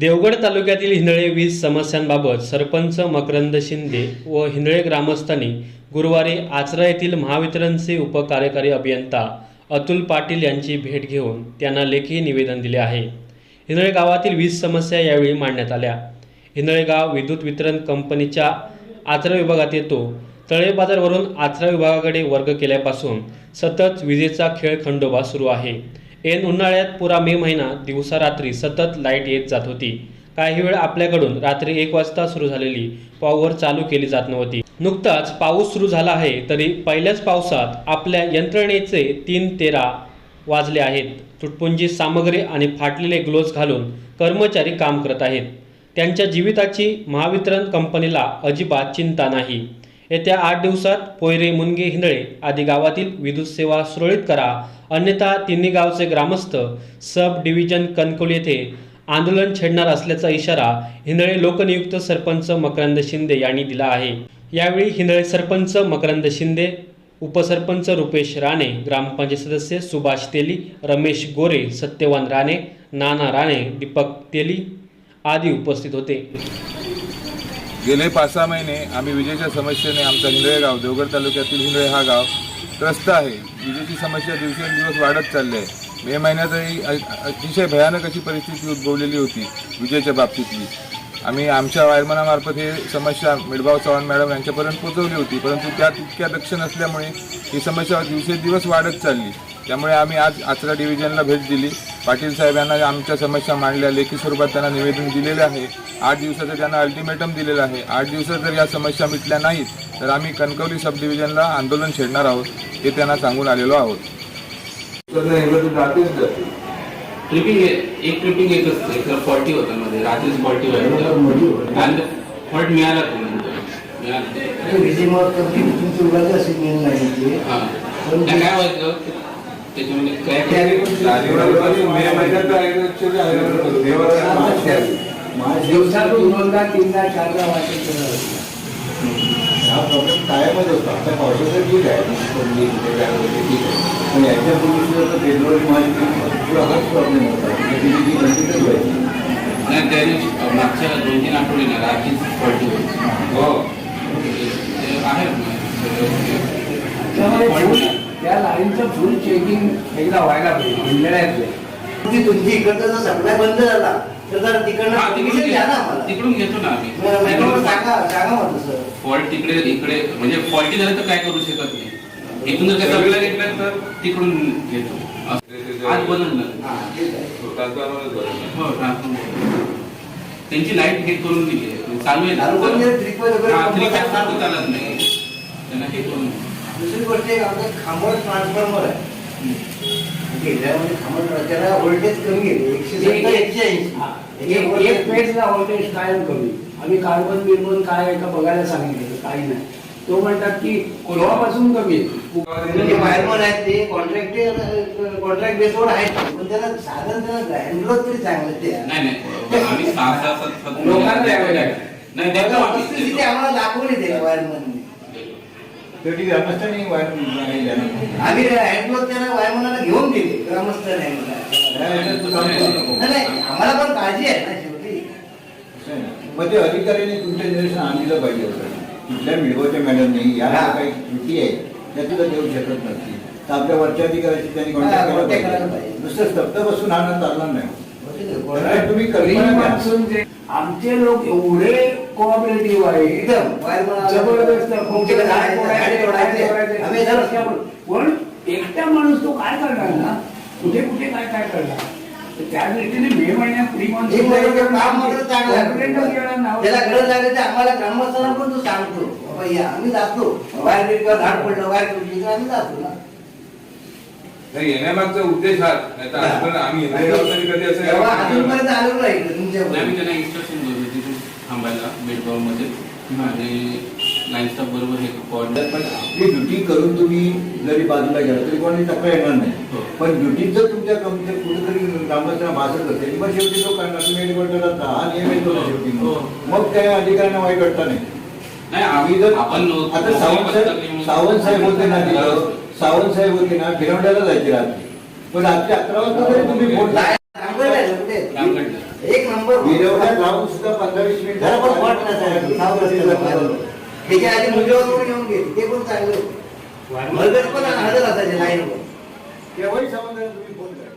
देवगड तालुक्यातील हिंदळे वीज समस्यांबाबत सरपंच मकरंद शिंदे व हिंदळे ग्रामस्थांनी गुरुवारी आचरा येथील महावितरणचे उपकार्यकारी अभियंता अतुल पाटील यांची भेट घेऊन त्यांना लेखी निवेदन दिले आहे. हिंदळे गावातील वीज समस्या यावेळी मांडण्यात आल्या. हिंदळे गाव विद्युत वितरण कंपनीच्या आचरा विभागात येतो. तळे बाजारवरून आचरा विभागाकडे वर्ग केल्यापासून सतत विजेचा खेळ खंडोबा सुरू आहे. ऐन उन्हाळ्यात पुरा मे महिना दिवसा रात्री सतत लाइट येत जात होती. काही वेळ आपल्याकडून रात्री एक वाजता सुरू झालेली पॉवर चालू केली जात नव्हती. नुकताच पाऊस सुरू झाला आहे तरी पहिल्याच पावसात आपल्या यंत्रणेचे तीन तेरा वाजले आहेत. तुटपुंजी सामग्री आणि फाटलेले ग्लोव्ज घालून कर्मचारी काम करत आहेत. त्यांच्या जीविताची महावितरण कंपनीला अजिबात चिंता नाही. येत्या आठ दिवसात पोयरे मुनगे हिंदळे आदी गावातील विद्युत सेवा सुरळीत करा. अन्यथा तिन्ही गावचे ग्रामस्थ सब डिव्हिजन कणकोल येथे आंदोलन छेडणार असल्याचा इशारा हिंदळे लोकनियुक्त सरपंच मकरंद शिंदे यांनी दिला आहे. यावेळी हिंदळे सरपंच मकरंद शिंदे उपसरपंच रुपेश राणे ग्रामपंचायत सदस्य सुभाष तेली रमेश गोरे सत्यवान राणे नाना राणे दीपक तेली आदी उपस्थित होते. गेले पाच सहा महिने आम्ही विजेच्या समस्येने आमचा हिंदळे गाव देवगड तालुक्यातील हिंदळे हा गाव त्रस्त आहे. विजेची समस्या दिवसेंदिवस वाढत चालली आहे. मे महिन्यातही अतिशय भयानक अशी परिस्थिती उद्भवलेली होती विजेच्या बाबतीतली. आम्ही आमच्या वायरमनामार्फत हे समस्या मिडभाव चव्हाण मॅडम यांच्यापर्यंत पोचवली होती परंतु त्या तितक्या दक्ष नसल्यामुळे ही समस्या दिवसेंदिवस वाढत चालली. त्यामुळे आम्ही आज आचरा डिव्हिजनला भेट दिली. पाटील साहेब यांना आमच्या समस्या मांडल्या लेखी स्वरूपात त्यांना निवेदन दिलेले आहे. आठ दिवसाचं त्यांना अल्टिमेटम दिलेलं आहे. आठ दिवसात जर या समस्या मिटल्या नाहीत तर आम्ही कणकवली सब डिव्हिजनला आंदोलन छेडणार आहोत हे त्यांना सांगून आलेलो आहोत. ट्रिपिंग एक ट्रिपिंग एक असते. एक फॉल्टी होतं मध्ये. रात्रीच फॉल्टी व्हायचं आणि फॉल्ट मिळाला तो नंतर. मिळाला. विजेमुळे कधी तुमची उगाच अशी मेन नाही ती. हा. नाही, काय व्हायचं? त्याच्यामध्ये क्रॅक दिवसातून दोनदा तीनदा चारदा वाटत हा प्रॉब्लेम कायमच असतो. आता पावसाचं ठीक आहे. काय ठीक आहे. पण याच्यापूर्वी सुद्धा फेब्रुवारी मार्च भरपूर हाच प्रॉब्लेम होता. म्हणजे ती व्हायची नाही त्या दिवशी मागच्या दोन तीन आठवडे ना फॉल्टी व्हायची हो. ते आहे लाईनचं फुल चेकिंग एकदा व्हायला पाहिजे हिंदळ्यातले ती. तुमची इकडचा जर सप्लाय बंद झाला तर जरा हा, तिकडनं तिकडून घ्या ना आम्हाला तिकडून घेतो ना आम्ही. सांगा सांगा मग तसं फॉल्ट तिकडे इकडे म्हणजे फॉल्टी झालं तर काय करू शकत नाही. इथून जर काय सप्लाय घेतलं तर तिकडून घेतो. असं. आज बनवलं हा ठीक आहे. हो ट्रान्सफॉर्मर त्यांची लाइट हे करून दिली आहे. चालू आहे three वगैरे हा, three phase चालू चालत नाही त्यांना हे करून दुसरी गोष्ट एक आमचं खांबळ ट्रान्सफॉर्मर आहे. केंद्रामध्ये खांबळ त्याला व्होल्टेज कमी एकशे सत्तर एकशे ऐंशी. एक एक पेजला व्होल्टेज कायम कमी. आम्ही कार्बन बिर्बन काय आहे का बघायला सांगितलं काही नाही. तो म्हणतात की केव्हापासून कमी आहे. जे वायरमन आहेत ते कॉन्ट्रॅक्ट कॉन्ट्रॅक्ट बेसवर आहेत. पण त्याला साधन त्याला हँडल तरी चांगलं ते. आहे. नाही नाही आम्ही सहा सहा सात सात लोकांना. नाही. आम्हाला दाखवली ते वायरमन तर ती ग्रामस्थांनी. आम्ही त्याला वायरमनाला घेऊन दिले ग्रामस्थ नाही आम्हाला पण काळजी आहे ना शेवटी. मग ते अधिकाऱ्यांनी तुमच्या निर्देशन आणलं पाहिजे होतं. कुठल्या मिळवच्या मॅडमनी या हा. काही त्रुटी आहे त्या सुद्धा देऊ शकत नसतील तर आपल्या वरच्या अधिकाऱ्याशी त्यांनी हा, कॉन्टॅक्ट केला करायला पाहिजे. नुसतं स्तब्ध बसून हा चालणार नाही. तुम्ही कल्पना आमचे लोक एवढे कोऑपरेटिव्ह आहे. वायरमन जबरदस्त. पण एकटा माणूस तो काय करणार ना? कुठे कुठे काय काय करणार? तर त्या दृष्टीने मे महिन्यात. त्याला गरज लागली तर आम्हाला ग्रामस्थांना पण तो सांगतो. बाबा या आम्ही जातो. वायर किंवा झाड पडलं. वायर तुटली तर आम्ही जातो ना. येण्यामागचा उद्देश हा नाही तर आम्ही कधी असं आलेलो नाही. तुमच्या मध्ये. आणि लाईन स्टाफ बरोबर हे कोऑर्डिनेट पण आपली ड्युटी करून तुम्ही जरी बाजूला गेला तरी कोणी तक्रार येणार हो. नाही पण ड्युटीत जर तुमच्या कंपनीत कुठेतरी ग्रामस्थांना भासत असेल मग शेवटी तो करणार तुम्ही. हा नियम येतो ना शेवटी. हो. मग. त्या अधिकाऱ्यांना वाईट वाटतं नाही. नाही आम्ही जर आपण आता सावंत साहेब सावंत साहेब होते ना सावंत साहेब होते ना फिरवण्याला जायचे रात्री. पण रात्री अकरा वाजता तरी तुम्ही फोन एक नंबर. विरोधात राहून सुद्धा पंधरा वीस मिनिट पण पॉट नसायचं साऊथ रस्त्याला बाहेर. त्याच्या आधी मुंजावर घेऊन गेले. ते पण चांगलं होतं. पण हजर असायचे लाईनवर. केव्हाही संबंध तुम्ही फोन करा.